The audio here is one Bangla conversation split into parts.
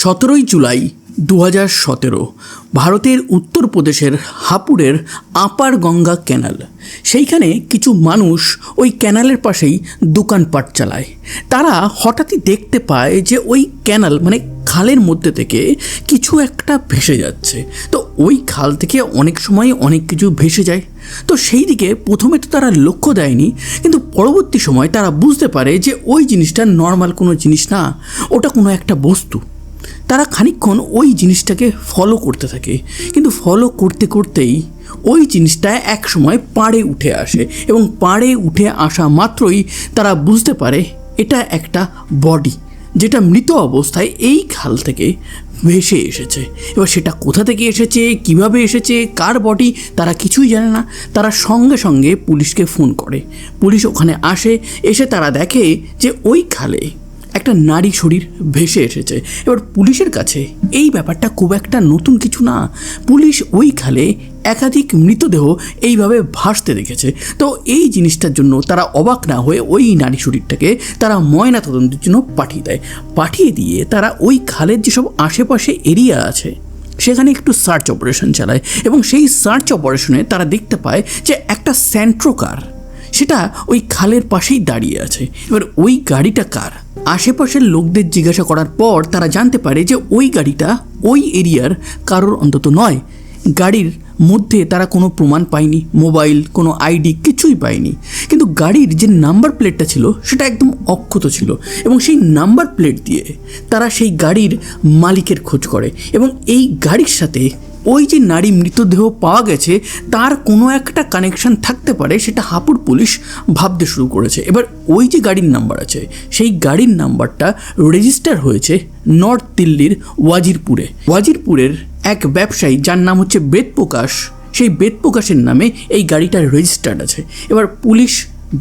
সতেরোই জুলাই দু হাজার সতেরো, ভারতের উত্তরপ্রদেশের হাপুরের আপার গঙ্গা ক্যানাল। সেইখানে কিছু মানুষ ওই ক্যানালের পাশেই দোকানপাট চালায়। তারা হঠাৎই দেখতে পায় যে ওই ক্যানাল মানে খালের মধ্যে থেকে কিছু একটা ভেসে যাচ্ছে। তো ওই খাল থেকে অনেক সময় অনেক কিছু ভেসে যায়। তো সেই দিকে প্রথমে তো তারা লক্ষ্য দেয়নি, কিন্তু পরবর্তী সময় তারা বুঝতে পারে যে ওই জিনিসটা নর্মাল কোনো জিনিস না, ওটা কোনো একটা বস্তু। তারা খানিকক্ষণ ওই জিনিসটাকে ফলো করতে থাকে। কিন্তু ফলো করতে করতেই ওই জিনিসটা এক সময় পাড়ে উঠে আসে এবং পাড়ে উঠে আসা মাত্রই তারা বুঝতে পারে এটা একটা বডি যেটা মৃত অবস্থায় এই খাল থেকে ভেসে এসেছে। এবার সেটা কোথা থেকে এসেছে, কীভাবে এসেছে, কার বডি তারা কিছুই জানে না। তারা সঙ্গে সঙ্গে পুলিশকে ফোন করে। পুলিশ ওখানে আসে, এসে তারা দেখে যে ওই খালে একটা নারী শরীর ভেসে এসেছে। এবার পুলিশের কাছে এই ব্যাপারটা খুব একটা নতুন কিছু না। পুলিশ ওই খালে একাধিক মৃতদেহ এইভাবে ভাসতে দেখেছে। তো এই জিনিসটার জন্য তারা অবাক না হয়ে ওই নারী শরীরটাকে তারা ময়না তদন্তের জন্য পাঠিয়ে দেয়। পাঠিয়ে দিয়ে তারা ওই খালের যেসব আশেপাশে এরিয়া আছে, সেখানে একটু সার্চ অপারেশন চালায় এবং সেই সার্চ অপারেশনে তারা দেখতে পায় যে একটা স্যান্ট্রো কার, সেটা ওই খালের পাশেই দাঁড়িয়ে আছে। এবার ওই গাড়িটা কার? আশেপাশের লোকদের জিজ্ঞাসা করার পর তারা জানতে পারে যে ওই গাড়িটা ওই এরিয়ার কারোর অন্তত নয়। গাড়ির মধ্যে তারা কোনো প্রমাণ পায়নি, মোবাইল, কোনো আইডি কিছুই পায়নি। কিন্তু গাড়ির যে নাম্বার প্লেটটা ছিল সেটা একদম অক্ষত ছিল এবং সেই নাম্বার প্লেট দিয়ে তারা সেই গাড়ির মালিকের খোঁজ করে এবং এই গাড়ির সাথে ওই যে নারী মৃতদেহ পাওয়া গেছে, তার কোনো একটা কানেকশন থাকতে পারে সেটা হাপুর পুলিশ ভাবতে শুরু করেছে। এবার ওই যে গাড়ির নাম্বার আছে, সেই গাড়ির নাম্বারটা রেজিস্টার হয়েছে নর্থ দিল্লির ওয়াজিরপুরে। ওয়াজিরপুরের এক ব্যবসায়ী যার নাম হচ্ছে বেদপ্রকাশ, সেই বেদপ্রকাশের নামে এই গাড়িটা রেজিস্টার্ড আছে। এবার পুলিশ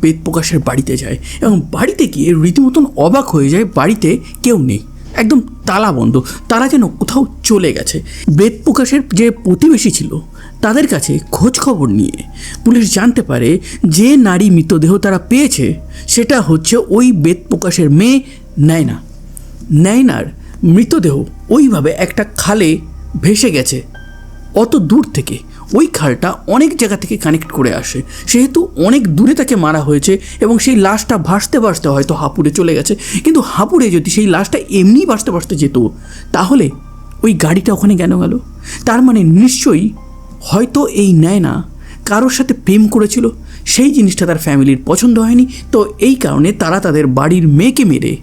বেদপ্রকাশের বাড়িতে যায় এবং বাড়িতে গিয়ে রীতিমতন অবাক হয়ে যায়, বাড়িতে কেউ নেই। একদম তালা বন্ধ। তারা যেন কোথাও চলে গেছে। বেদ প্রকাশের যে প্রতিবেশী ছিল, তাদের কাছে খোঁজ খবর নিয়ে পুলিশ জানতে পারে যে নারী মৃতদেহ তারা পেয়েছে, সেটা হচ্ছে ওই বেদ প্রকাশের মেয়ে নায়না। নায়নার মৃতদেহ ওইভাবে একটা খালে ভেসে গেছে, অত দূর থেকে। ওই খালটা অনেক জায়গা থেকে কানেক্ট করে আসে। সেহেতু অনেক দূরে তাকে মারা হয়েছে এবং সেই লাশটা ভাসতে ভাসতে হয়তো হাপুড়ে চলে গেছে। কিন্তু হাপুড়ে যদি সেই লাশটা এমনি ভাসতে ভাসতে যেত, তাহলে ওই গাড়িটা ওখানে কেন গেল? তার মানে নিশ্চয়ই হয়তো এই না কারোর সাথে প্রেম করেছিল, সেই জিনিসটা তার ফ্যামিলির পছন্দ হয়নি। তো এই কারণে তারা তাদের বাড়ির মেয়েকে মেরে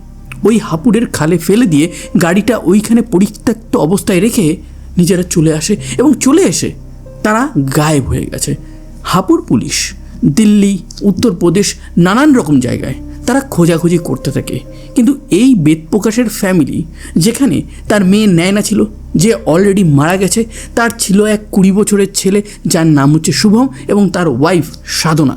ওই হাপুড়ের খালে ফেলে দিয়ে গাড়িটা ওইখানে পরিত্যক্ত অবস্থায় রেখে নিজেরা চলে আসে এবং চলে এসে তারা গায়েব হয়ে গেছে। হাপুর পুলিশ, দিল্লি, উত্তরপ্রদেশ, নানান রকম জায়গায় তারা খোঁজাখুঁজি করতে থাকে। কিন্তু এই বেদপ্রকাশের ফ্যামিলি যেখানে তার মেয়ে ন্যায়না ছিল, যে অলরেডি মারা গেছে, তার ছিল এক কুড়ি বছরের ছেলে যার নাম হচ্ছে শুভম এবং তার ওয়াইফ সাধনা।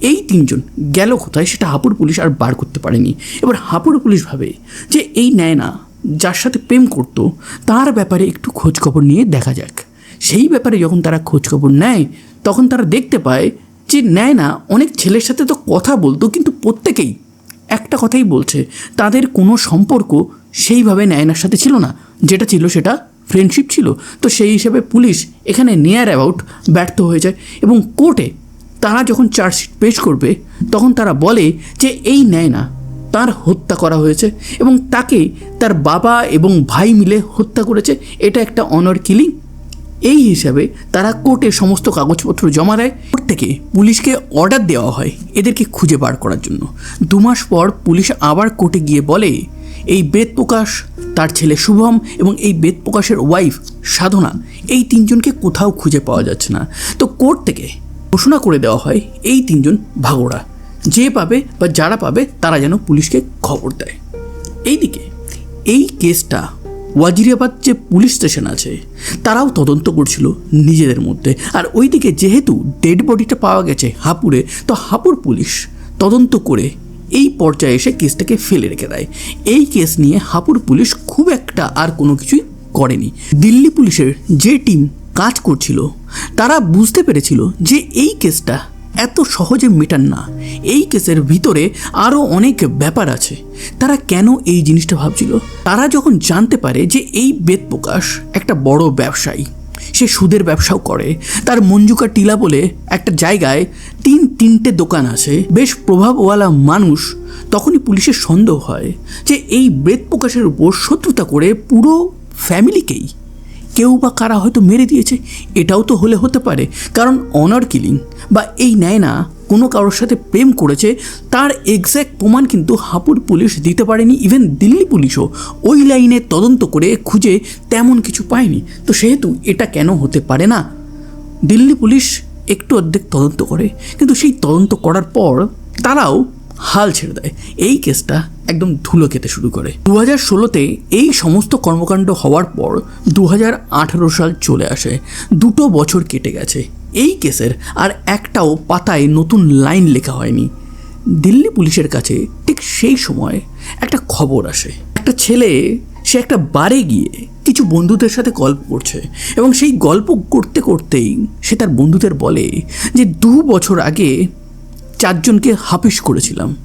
এই তিনজন গেল কোথায় সেটা হাপুর পুলিশ আর বার করতে পারেনি। এবার হাপুর পুলিশ ভাবে যে এই ন্যায়না যার সাথে প্রেম করতো, তার ব্যাপারে একটু খোঁজখবর নিয়ে দেখা যাক। সেই ব্যাপারে যখন তারা খোঁজখবর নেয়, তখন তারা দেখতে পায় যে নেয় না অনেক ছেলের সাথে তো কথা বলতো, কিন্তু প্রত্যেকেই একটা কথাই বলছে, তাদের কোনো সম্পর্ক সেইভাবে ন্যায়নার সাথে ছিল না। যেটা ছিল সেটা ফ্রেন্ডশিপ ছিল। তো সেই হিসাবে পুলিশ এখানে নিয়ার অ্যাবাউট ব্যর্থ হয়ে যায় এবং কোর্টে তারা যখন চার্জশিট পেশ করবে, তখন তারা বলে যে এই নেয় না তার হত্যা করা হয়েছে এবং তাকে তার বাবা এবং ভাই মিলে হত্যা করেছে। এটা একটা অনার কিলিং এই হিসাবে তারা কোর্টে সমস্ত কাগজপত্র জমা দেয়। কোর্ট থেকে পুলিশকে অর্ডার দেওয়া হয় এদেরকে খুঁজে বার করার জন্য। দু মাস পর পুলিশ আবার কোর্টে গিয়ে বলে, এই বেদ প্রকাশ, তার ছেলে শুভম এবং এই বেদ প্রকাশের ওয়াইফ সাধনা, এই তিনজনকে কোথাও খুঁজে পাওয়া যাচ্ছে না। তো কোর্ট থেকে ঘোষণা করে দেওয়া হয়, এই তিনজন ভাগোড়া। যে পাবে বা যারা পাবে তারা যেন পুলিশকে খবর দেয়। এইদিকে এই কেসটা ওয়াজিরাবাদ যে পুলিশ স্টেশন আছে। তারাও তদন্ত করছিল নিজেদের মধ্যে। আর ওইদিকে যেহেতু ডেড বডিটা পাওয়া গেছে হাপুরে, তো হাপুর পুলিশ তদন্ত করে এই পর্যায়ে এসে কেসটাকে ফেলে রেখে দেয়। এই কেস নিয়ে হাপুর পুলিশ খুব একটা আর কোনো কিছুই করেনি। দিল্লি পুলিশের যে টিম কাজ করছিল, তারা বুঝতে পেরেছিল যে এই কেসটা এত সহজে মেটান না। এই কেসের ভিতরে আরও অনেক ব্যাপার আছে। তারা কেন এই জিনিসটা ভাবছিল? তারা যখন জানতে পারে যে এই বেদ প্রকাশ একটা বড় ব্যবসায়ী, সে সুদের ব্যবসাও করে, তার মঞ্জুকা টিলা বলে একটা জায়গায় তিন তিনটে দোকান আছে, বেশ প্রভাবওয়ালা মানুষ, তখনই পুলিশের সন্দেহ হয় যে এই বেদ প্রকাশের উপর শত্রুতা করে পুরো ফ্যামিলিকেই কেউ বা কারা হয়তো মেরে দিয়েছে, এটাও তো হলে হতে পারে। কারণ অনার কিলিং বা এই না, কোনো কারোর সাথে প্রেম করেছে, তার এক্স্যাক্ট প্রমাণ কিন্তু হাপুর পুলিশ দিতে পারেনি ইভেন দিল্লি পুলিশও। ওই লাইনে তদন্ত করে খুঁজে তেমন কিছু পায়নি। তো সেহেতু এটা কেন হতে পারে না? দিল্লি পুলিশ একটু অর্ধেক তদন্ত করে, কিন্তু সেই তদন্ত করার পর তারাও হাল ছেড়ে দেয়। এই কেসটা একদম ধুলো খেতে শুরু করে। দু হাজার ষোলোতে এই সমস্ত কর্মকাণ্ড হওয়ার পর দু হাজার আঠারো সাল চলে আসে। দুটো বছর কেটে গেছে। এই কেসের আর একটাও পাতায় নতুন লাইন লেখা হয়নি। দিল্লি পুলিশের কাছে ঠিক সেই সময় একটা খবর আসে। একটা ছেলে, সে একটা বারে গিয়ে কিছু বন্ধুদের সাথে গল্প করছে এবং সেই গল্প করতে করতেই সে তার বন্ধুদের বলে যে দু বছর আগে চারজনকে হাফিস করেছিলাম।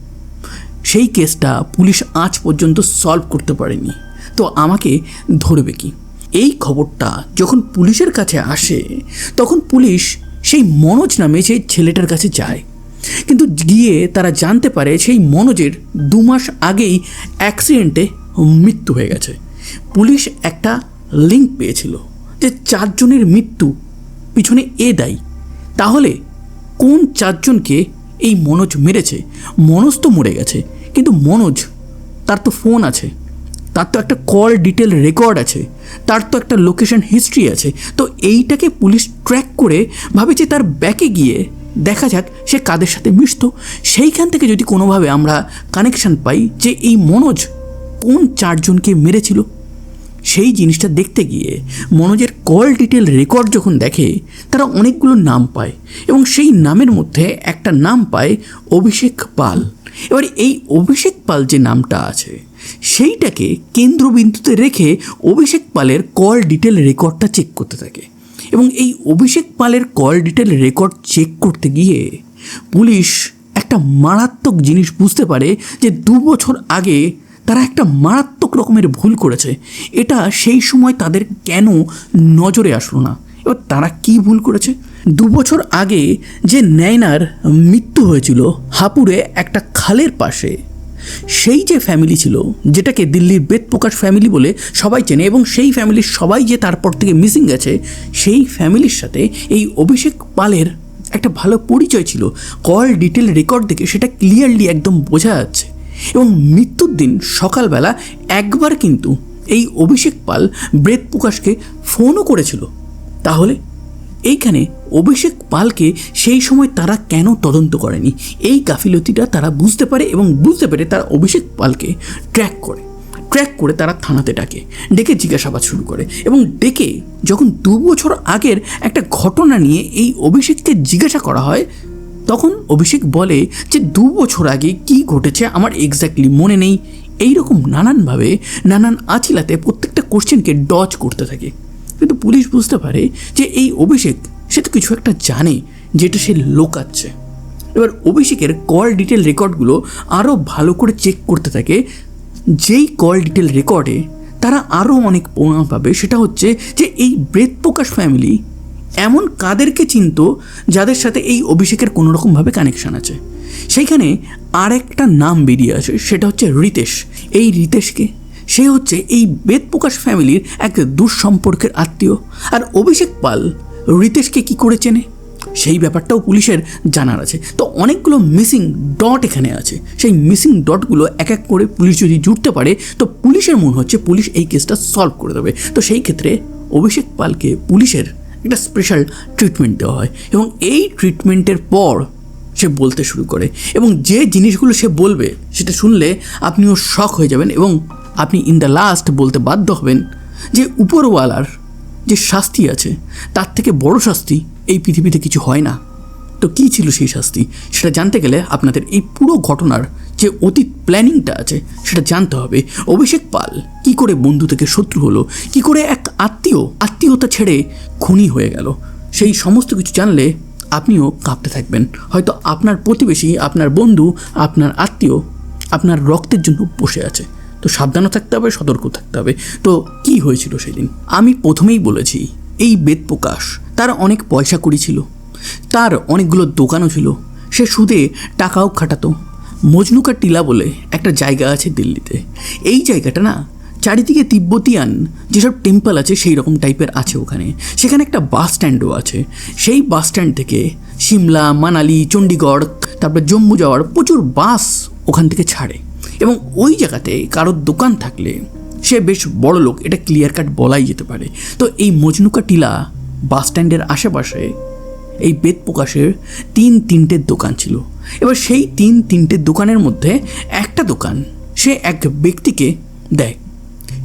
সেই কেসটা পুলিশ আজ পর্যন্ত সলভ করতে পারেনি। তো আমাকে ধরবে কি? এই খবরটা যখন পুলিশের কাছে আসে, তখন পুলিশ সেই মনোজ নামে সেই ছেলেটার কাছে যায়। কিন্তু গিয়ে তারা জানতে পারে সেই মনোজের দু মাস আগেই অ্যাক্সিডেন্টে মৃত্যু হয়ে গেছে। পুলিশ একটা লিঙ্ক পেয়েছিল যে চারজনের মৃত্যু পিছনে এ দায়ী। তাহলে কোন চারজনকে এই মনোজ মেরেছে। মনোজ তো মরে গেছে, কিন্তু মনোজ, তার তো ফোন আছে। তার তো একটা কল ডিটেল রেকর্ড আছে। তার তো একটা লোকেশন হিস্ট্রি আছে। তো এইটাকে পুলিশ ট্র্যাক করে ভাবে যে তার ব্যাকে গিয়ে দেখা যাক সে কাদের সাথে মিশতো। সেইখান থেকে যদি কোনোভাবে আমরা কানেকশন পাই যে এই মনোজ কোন চারজনকে মেরেছিল সেই জিনিসটা দেখতে গিয়ে মনোজের কল ডিটেল রেকর্ড যখন দেখে, তারা অনেকগুলো নাম পায় এবং সেই নামের মধ্যে একটা নাম পায় অভিষেক পাল। এবার এই অভিষেক পাল যে নামটা আছে, সেইটাকে কেন্দ্রবিন্দুতে রেখে অভিষেক পালের কল ডিটেল রেকর্ডটা চেক করতে থাকে এবং এই অভিষেক পালের কল ডিটেল রেকর্ড চেক করতে গিয়ে পুলিশ একটা মারাত্মক জিনিস বুঝতে পারে যে দু বছর আগে তারা একটা মারাত্মক রকমের ভুল করেছে। এটা সেই সময় তাদের কেন নজরে আসলো না? এবার তারা কি ভুল করেছে? দু বছর আগে যে ন্যায়নার মৃত্যু হয়েছিল হাপুরে একটা খালের পাশে, সেই যে ফ্যামিলি ছিল, যেটাকে দিল্লির বেদ প্রকাশ ফ্যামিলি বলে সবাই চেনে এবং সেই ফ্যামিলির সবাই যে তারপর থেকে মিসিং গেছে, সেই ফ্যামিলির সাথে এই অভিষেক পালের একটা ভালো পরিচয় ছিল। কল ডিটেল রেকর্ড দেখে সেটা ক্লিয়ারলি একদম বোঝা যাচ্ছে। এবং মৃত্যুর দিন সকালবেলা একবার কিন্তু এই অভিষেক পাল ব্রেদ প্রকাশকে ফোনও করেছিল। তাহলে এইখানে অভিষেক পালকে সেই সময় তারা কেন তদন্ত করেনি? এই গাফিলতিটা তারা বুঝতে পারে এবং বুঝতে পেরে তারা অভিষেক পালকে ট্র্যাক করে। ট্র্যাক করে তারা থানাতে ডাকে, ডেকে জিজ্ঞাসাবাদ শুরু করে এবং ডেকে যখন দু বছর আগের একটা ঘটনা নিয়ে এই অভিষেককে জিজ্ঞাসা করা হয় তখন অভিষেক বলে যে দু বছর আগে কি ঘটেছে আমার এক্স্যাক্টলি মনে নেই। এই রকম নানানভাবে নানান আছিলাতে প্রত্যেকটা কোশ্চেনকে ডজ করতে থাকে। কিন্তু পুলিশ বুঝতে পারে যে এই অভিষেক, সে তো কিছু একটা জানে, যেটা সে লোকাচ্ছে। এবার অভিষেকের কল ডিটেল রেকর্ডগুলো আরও ভালো করে চেক করতে থাকে। যেই কল ডিটেল রেকর্ডে তারা আরও অনেক প্রমাণ পাবে, সেটা হচ্ছে যে এই ব্রেত প্রকাশ ফ্যামিলি এমন কাদেরকে চিনত যাদের সাথে এই অভিষেকের কোনো রকমভাবে কানেকশন আছে। সেইখানে আর একটা নাম বেরিয়ে আসে, সেটা হচ্ছে রিতেশ। এই রিতেশকে, সে হচ্ছে এই বেদ প্রকাশ ফ্যামিলির এক দুঃসম্পর্কের আত্মীয়। আর অভিষেক পাল রিতেশকে কি করে চেনে? সেই ব্যাপারটাও পুলিশের জানার আছে। তো অনেকগুলো মিসিং ডট এখানে আছে। সেই মিসিং ডটগুলো এক এক করে পুলিশ যদি জুটতে পারে, তো পুলিশের মনে হচ্ছে পুলিশ এই কেসটা সলভ করে দেবে। তো সেই ক্ষেত্রে অভিষেক পালকে পুলিশের একটা স্পেশাল ট্রিটমেন্ট দেওয়া হয় এবং এই ট্রিটমেন্টের পর সে বলতে শুরু করে এবং যে জিনিসগুলো সে বলবে সেটা শুনলে আপনিও শখ হয়ে যাবেন এবং আপনি ইন দ্য লাস্ট বলতে বাধ্য হবেন যে উপরওয়ালার যে শাস্তি আছে, তার থেকে বড় শাস্তি এই পৃথিবীতে কিছু হয় না। তো কী ছিল সেই শাস্তি? সেটা জানতে গেলে আপনাদের এই পুরো ঘটনার যে অতীত প্ল্যানিংটা আছে, সেটা জানতে হবে। অভিষেক পাল কি করে বন্ধু থেকে শত্রু হলো, কি করে এক আত্মীয়, আত্মীয়তা ছেড়ে খুনি হয়ে গেল, সেই সমস্ত কিছু জানলে আপনিও কাঁপতে থাকবেন। হয়তো আপনার প্রতিবেশী, আপনার বন্ধু, আপনার আত্মীয় আপনার রক্তের জন্য বসে আছে। তো সাবধানও থাকতে হবে, সতর্ক থাকতে হবে। তো কি হয়েছিল সেদিন? আমি প্রথমেই বলেছি, এই বেদ প্রকাশ, তার অনেক পয়সা করি ছিল, তার অনেকগুলো দোকানও ছিল, সে সুদে টাকাও খাটাতো মজনুকা টিলা বলে একটা জায়গা আছে দিল্লিতে। এই জায়গাটা না চারিদিকে তিব্বতিয়ান, যেসব টেম্পল আছে সেই রকম টাইপের আছে ওখানে। সেখানে একটা বাস স্ট্যান্ডও আছে। সেই বাস স্ট্যান্ড থেকে সিমলা, মানালি চণ্ডীগড় তারপর জম্মু যাওয়ার প্রচুর বাস ওখান থেকে ছাড়ে। এবং ওই জায়গাতে কারোর দোকান থাকলে সে বেশ বড় লোক, এটা ক্লিয়ার কাট বলাই যেতে পারে। তো এই মজনুকা টিলা বাস স্ট্যান্ডের আশেপাশে এই বেদ প্রকাশের তিন তিনটে দোকান ছিল। এবার সেই তিন তিনটে দোকানের মধ্যে একটা দোকান সে এক ব্যক্তিকে দেয়।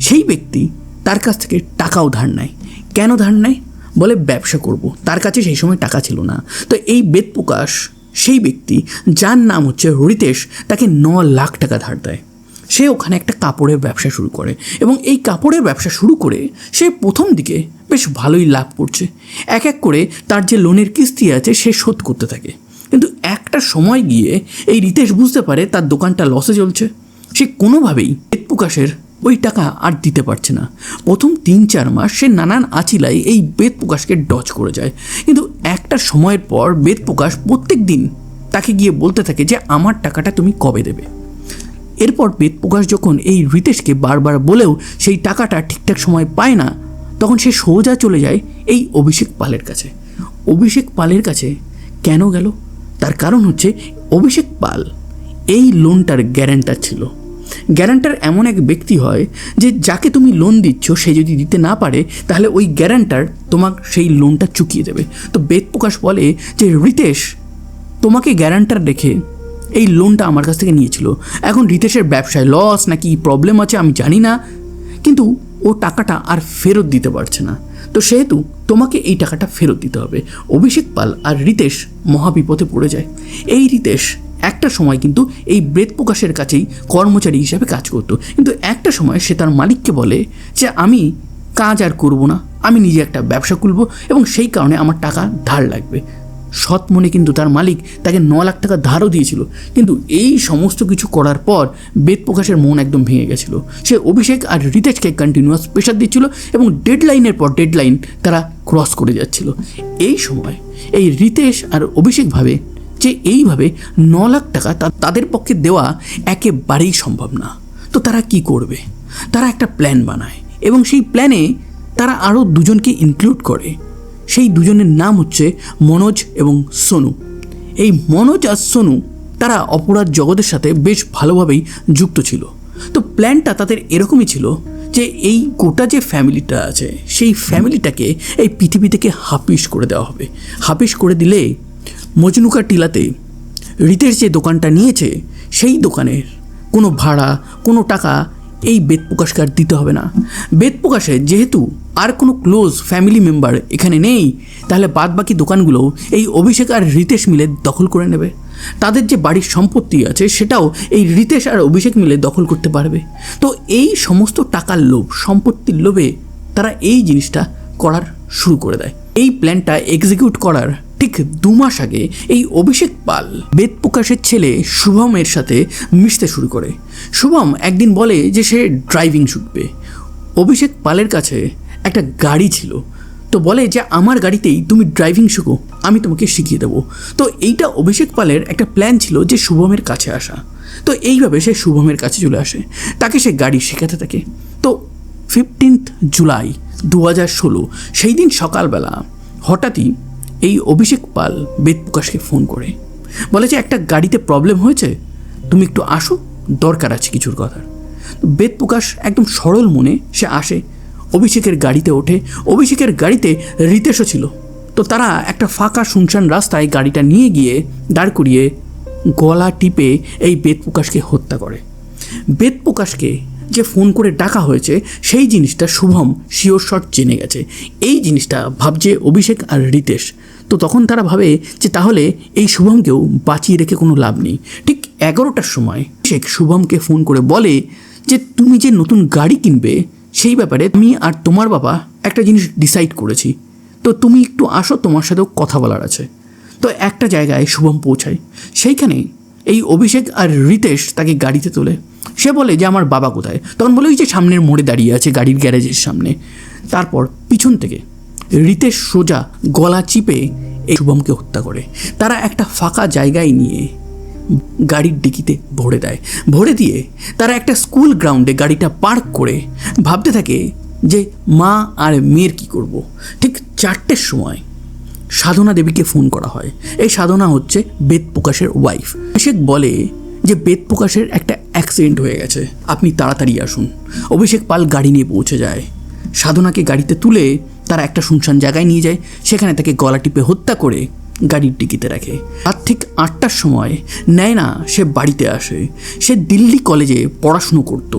সেই ব্যক্তি তার কাছ থেকে টাকাও ধার নেয়। কেন ধার নেয়? বলে ব্যবসা করব। তার কাছে সেই সময় টাকা ছিল না। তো এই বেদ প্রকাশ সেই ব্যক্তি, যার নাম হচ্ছে রিতেশ তাকে ন লাখ টাকা ধার দেয়। সে ওখানে একটা কাপড়ের ব্যবসা শুরু করে এবং এই কাপড়ের ব্যবসা শুরু করে সে প্রথম দিকে বেশ ভালোই লাভ করছে। এক এক করে তার যে লোনের কিস্তি আছে সে শোধ করতে থাকে। কিন্তু একটা সময় গিয়ে এই রিতেশ বুঝতে পারে তার দোকানটা লসে চলছে। সে কোনোভাবেই প্রকাশের ওই টাকা আর দিতে পারছে না। প্রথম তিন চার মাস সে নানান আচিলাই এই বেদ প্রকাশকে ডচ করে যায়। কিন্তু একটা সময়ের পর বেদ প্রকাশ প্রত্যেক দিন তাকে গিয়ে বলতে থাকে যে, আমার টাকাটা তুমি কবে দেবে? এরপর বেদ প্রকাশ যখন এই রিতেশকে বারবার বলেও সেই টাকাটা ঠিকঠাক সময় পায় না, তখন সে সোজা চলে যায় এই অভিষেক পালের কাছে। অভিষেক পালের কাছে কেন গেল? তার কারণ হচ্ছে অভিষেক পাল এই লোনটার গ্যারান্টার ছিল। গ্যারান্টার এমন এক ব্যক্তি হয় যে যাকে তুমি লোন দিচ্ছ, সে যদি দিতে না পারে, তাহলে ওই গ্যারান্টার তোমার সেই লোনটা চুকিয়ে দেবে। তো বেদ প্রকাশ বলে যে, রিতেশ, তোমাকে গ্যারান্টার রেখে এই লোনটা আমার কাছ থেকে নিয়েছিল। এখন রিতেশের ব্যবসায় লস নাকি প্রবলেম আছে আমি জানি না। কিন্তু ও টাকাটা আর ফেরত দিতে পারছে না। তো সেহেতু তোমাকে এই টাকাটা ফেরত দিতে হবে। অভিষেক পাল আর রিতেশ মহাবিপদে পড়ে যায়। এই রিতেশ একটা সময় কিন্তু এই ব্রেদ প্রকাশের কাছেই কর্মচারী হিসাবে কাজ করতো। কিন্তু একটা সময় সে তার মালিককে বলে যে, আমি কাজ আর করব না। আমি নিজে একটা ব্যবসা খুলবো এবং সেই কারণে আমার টাকা ধার লাগবে। সৎ মনে কিন্তু তার মালিক তাকে ন লাখ টাকা ধারও দিয়েছিল। কিন্তু এই সমস্ত কিছু করার পর বেদ প্রকাশের মন একদম ভেঙে গেছিল। সে অভিষেক আর রিতেশকে কন্টিনিউয়াস প্রেশার দিচ্ছিল এবং ডেডলাইনের পর ডেডলাইন তারা ক্রস করে যাচ্ছিল। এই সময় এই রিতেশ আর অভিষেক ভাবে যে এইভাবে ন লাখ টাকা তাদের পক্ষে দেওয়া একেবারেই সম্ভব না। তো তারা কি করবে? তারা একটা প্ল্যান বানায় এবং সেই প্ল্যানে তারা আরও দুজনকে ইনক্লুড করে। সেই দুজনের নাম হচ্ছে মনোজ এবং সোনু। এই মনোজ আর সোনু, তারা অপরাধ জগতের সাথে বেশ ভালোভাবেই যুক্ত ছিল। তো প্ল্যানটা তাদের এরকমই ছিল যে এই গোটা যে ফ্যামিলিটা আছে, সেই ফ্যামিলিটাকে এই পৃথিবী থেকে হাপিস করে দেওয়া হবে। হাপিস করে দিলে মজনুকা টিলাতে রিতেশ যে দোকানটা নিয়েছে, সেই দোকানের কোনো ভাড়া, কোনো টাকা এই বেদ প্রকাশকে আর দিতে হবে না। বেদ প্রকাশে যেহেতু আর কোনো ক্লোজ ফ্যামিলি মেম্বার এখানে নেই, তাহলে বাদ বাকি দোকানগুলো এই অভিষেক আর রিতেশ মিলে দখল করে নেবে। তাদের যে বাড়ির সম্পত্তি আছে সেটাও এই রিতেশ আর অভিষেক মিলে দখল করতে পারবে। তো এই সমস্ত টাকার লোভ, সম্পত্তির লোভে তারা এই জিনিসটা করার শুরু করে দেয়। এই প্ল্যানটা এক্সিকিউট করার দু মাস আগে এই অভিষেক পাল বেদ প্রকাশের ছেলে শুভমের সাথে মিশতে শুরু করে। শুভম একদিন বলে যে সে ড্রাইভিং শিখবে। অভিষেক পালের কাছে একটা গাড়ি ছিল। তো বলে যে, আমার গাড়িতেই তুমি ড্রাইভিং শেখো, আমি তোমাকে শিখিয়ে দেবো। তো এইটা অভিষেক পালের একটা প্ল্যান ছিল যে শুভমের কাছে আসা। তো এইভাবে সে শুভমের কাছে চলে আসে। তাকে সে গাড়ি শেখাতে থাকে। তো ফিফটিন্থ জুলাই দু হাজার ষোলো, সেই দিন সকালবেলা হঠাৎই এই অভিষেক পাল বেদ প্রকাশকে ফোন করে, বলে যে একটা গাড়িতে প্রবলেম হয়েছে, তুমি একটু আসো, দরকার আছে কিছুর কথার বেদ প্রকাশ একদম সরল মনে সে আসে, অভিষেকের গাড়িতে ওঠে। অভিষেকের গাড়িতে রিতেশও ছিল। তো তারা একটা ফাঁকা শুনশান রাস্তায় গাড়িটা নিয়ে গিয়ে দাঁড় করিয়ে গলা টিপে এই বেদ প্রকাশকে হত্যা করে। বেদ প্রকাশকে যে ফোন করে ডাকা হয়েছে, সেই জিনিসটা শুভম শিওর শট জেনে গেছে। এই জিনিসটা ভাবছে অভিষেক আর রিতেশ। তো তখন তারা ভাবে যে তাহলে এই শুভমকেও বাঁচিয়ে রেখে কোনো লাভ নেই। ঠিক এগারোটার সময় শেখ শুভমকে ফোন করে বলে যে, তুমি যে নতুন গাড়ি কিনবে, সেই ব্যাপারে আমি আর তোমার বাবা একটা জিনিস ডিসাইড করেছি। তো তুমি একটু আসো, তোমার সাথেও কথা বলার আছে। তো একটা জায়গায় শুভম পৌঁছায়। সেইখানে এই অভিষেক আর রিতেশ তাকে গাড়িতে তোলে। সে বলে যে, আমার বাবা কোথায়? তখন বলে, ওই যে সামনের মোড়ে দাঁড়িয়ে আছে গাড়ির গ্যারেজের সামনে। তারপর পিছন থেকে রিতেশ সোজা গলা চিপে এই শুভমকে হত্যা করে। তারা একটা ফাঁকা জায়গায় নিয়ে গাড়ির ডিকিতে ভরে দেয়। ভরে দিয়ে তারা একটা স্কুল গ্রাউন্ডে গাড়িটা পার্ক করে ভাবতে থাকে যে, মা আর মেয়ের কি করব। ঠিক চারটের সময় সাধনা দেবীকে ফোন করা হয়। এই সাধনা হচ্ছে বেদ প্রকাশের ওয়াইফ অভিষেক বলে যে, বেদ প্রকাশের একটা অ্যাক্সিডেন্ট হয়ে গেছে। আপনি তাড়াতাড়ি আসুন। অভিষেক পাল গাড়ি নিয়ে পৌঁছে যায়। সাধনাকে গাড়িতে তুলে তারা একটা শুনশান জায়গায় নিয়ে যায়, সেখানে তাকে গলা টিপে হত্যা করে গাড়ির ডিকিতে রাখে। আর ঠিক আটটার সময় নেয় না সে বাড়িতে আসে। সে দিল্লি কলেজে পড়াশুনো করতো।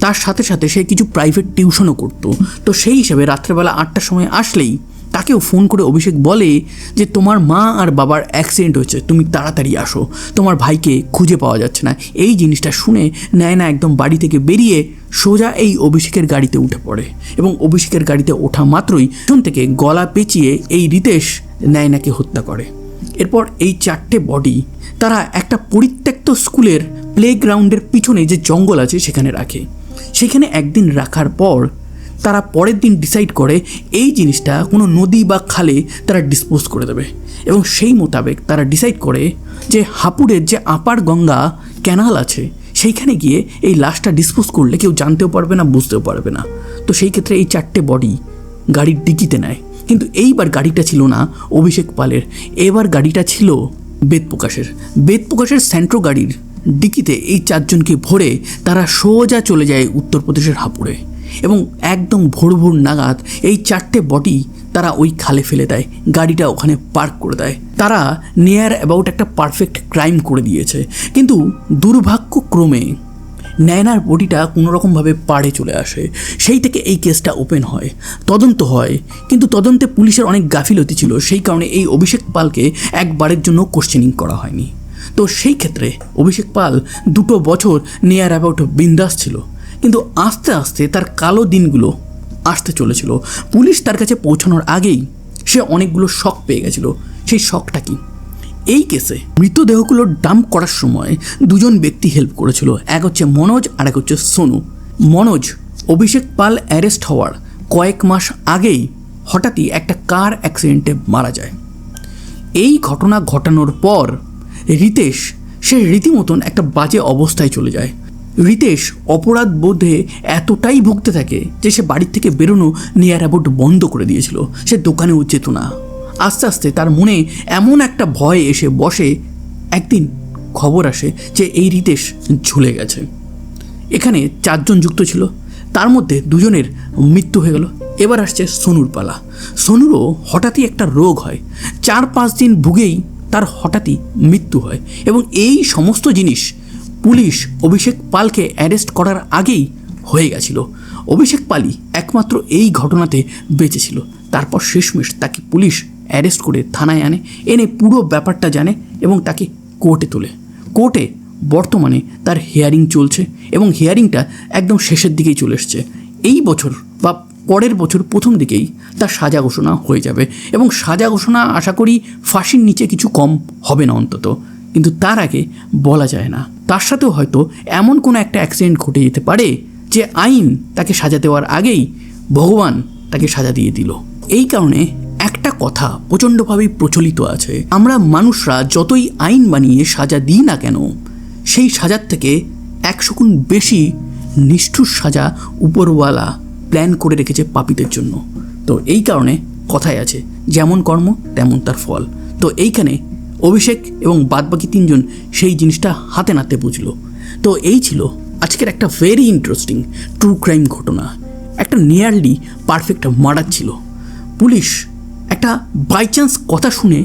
তার সাথে সাথে সে কিছু প্রাইভেট টিউশনও করতো। তো সেই হিসাবে রাত্রেবেলা আটটার সময় আসলেই তাকেও ফোন করে অভিষেক বলে যে তোমার মা আর বাবার অ্যাক্সিডেন্ট হয়েছে, তুমি তাড়াতাড়ি আসো। তোমার ভাইকে খুঁজে পাওয়া যাচ্ছে না। এই জিনিসটা শুনে নেয় না একদম বাড়ি থেকে বেরিয়ে সোজা এই অভিষেকের গাড়িতে উঠে পড়ে এবং অভিষেকের গাড়িতে ওঠা মাত্রই পিছন থেকে গলা পেঁচিয়ে এই রিতেশ নায়নাকে হত্যা করে। এরপর এই চারটে বডি তারা একটা পরিত্যক্ত স্কুলের প্লেগ্রাউন্ডের পিছনে যে জঙ্গল আছে সেখানে রাখে। সেখানে একদিন রাখার পর তারা পরের দিন ডিসাইড করে এই জিনিসটা কোনো নদী বা খালে তারা ডিসপোজ করে দেবে। এবং সেই মোতাবেক তারা ডিসাইড করে যে হাপুরের যে আপার গঙ্গা ক্যানাল আছে, সেইখানে গিয়ে এই লাশটা ডিসপোজ করলে কেউ জানতেও পারবে না, বুঝতেও পারবে না। তো সেই ক্ষেত্রে এই চারটে বডি গাড়ির ডিকিতে নেয়। কিন্তু এইবার গাড়িটা ছিল না অভিষেক পালের, এবার গাড়িটা ছিল বেদ প্রকাশের। বেদ প্রকাশের সেন্ট্রো গাড়ির ডিকিতে এই চারজনকে ভরে তারা সোজা চলে যায় উত্তরপ্রদেশের হাপুড়ে। এবং একদম ভোর ভোর নাগাদ এই চারটে বডি তারা ওই খালে ফেলে দেয়, গাড়িটা ওখানে পার্ক করে দেয়। তারা নিয়ার অ্যাবাউট একটা পারফেক্ট ক্রাইম করে দিয়েছে। কিন্তু দুর্ভাগ্যক্রমে ন্যায়নার বডিটা কোনোরকমভাবে পাড়ে চলে আসে। সেই থেকে এই কেসটা ওপেন হয়। তদন্ত হয়। কিন্তু তদন্তে পুলিশের অনেক গাফিলতি ছিল। সেই কারণে এই অভিষেক পালকে একবারের জন্য কোশ্চেনিং করা হয়নি। তো সেই ক্ষেত্রে অভিষেক পাল দুটো বছর নিয়ার অ্যাবাউট বিন্দাস ছিল। কিন্তু আস্তে আস্তে তার কালো দিনগুলো আসতে চলেছিল। পুলিশ তার কাছে পৌঁছানোর আগেই সে অনেকগুলো শখ পেয়ে গেছিল। সেই শখটা কি? এই কেসে মৃতদেহগুলো ডাম্প করার সময় দুজন ব্যক্তি হেল্প করেছিল। এক হচ্ছে মনোজ আর এক হচ্ছে সোনু। মনোজ, অভিষেক পাল অ্যারেস্ট হওয়ার কয়েক মাস আগেই হঠাৎই একটা কার অ্যাক্সিডেন্টে মারা যায়। এই ঘটনা ঘটানোর পর রিতেশ সে রীতিমতন একটা বাজে অবস্থায় চলে যায়। রিতেশ অপরাধ বোধে এতটাই ভুগতে থাকে যে সে বাড়ির থেকে বেরোনো নিয়ার অ্যাবাউট বন্ধ করে দিয়েছিল। সে দোকানেও যেত না। আস্তে আস্তে তার মনে এমন একটা ভয় এসে বসে। একদিন খবর আসে যে এই রিতেশ ঝুলে গেছে। এখানে চারজন যুক্ত ছিল। তার মধ্যে দুজনের মৃত্যু হয়ে গেল। এবার আসছে সোনুর পালা। সোনুরও হঠাৎই একটা রোগ হয়। চার পাঁচ দিন ভুগেই তার হঠাৎই মৃত্যু হয় এবং এই সমস্ত জিনিস পুলিশ অভিষেক পালকে অ্যারেস্ট করার আগেই হয়ে গেছিল। অভিষেক পালই একমাত্র এই ঘটনাতে বেঁচেছিল। তারপর শেষমেশ তাকে পুলিশ অ্যারেস্ট করে থানায় আনে, এনে পুরো ব্যাপারটা জানে এবং তাকে কোর্টে তোলে। কোর্টে বর্তমানে তার হিয়ারিং চলছে এবং হিয়ারিংটা একদম শেষের দিকেই চলে এসছে। এই বছর বা পরের বছর প্রথম দিকেই তার সাজা ঘোষণা হয়ে যাবে এবং সাজা ঘোষণা আশা করি ফাঁসির নিচে কিছু কম হবে না অন্তত। কিন্তু তার আগে বলা যায় না। তার সাথেও হয়তো এমন কোনো একটা অ্যাক্সিডেন্ট ঘটে যেতে পারে যে আইন তাকে সাজা দেওয়ার আগেই ভগবান তাকে সাজা দিয়ে দিল। এই কারণে একটা কথা প্রচণ্ডভাবেই প্রচলিত আছে। আমরা মানুষরা যতই আইন বানিয়ে সাজা দিই না কেন, সেই সাজার থেকে একশো গুণ বেশি নিষ্ঠুর সাজা উপরওয়ালা প্ল্যান করে রেখেছে পাপীদের জন্য। তো এই কারণে কথায় আছে, যেমন কর্ম তেমন তার ফল। তো এইখানে অভিষেক এবং বাদবাকি তিনজন সেই জিনিসটা হাতে নাতে বুঝলো। তো এই ছিল আজকের একটা ভেরি ইন্টারেস্টিং ট্রু ক্রাইম ঘটনা। একটা নিয়ারলি পারফেক্ট মার্ডার ছিল। পুলিশ একটা বাই চান্স কথা শুনে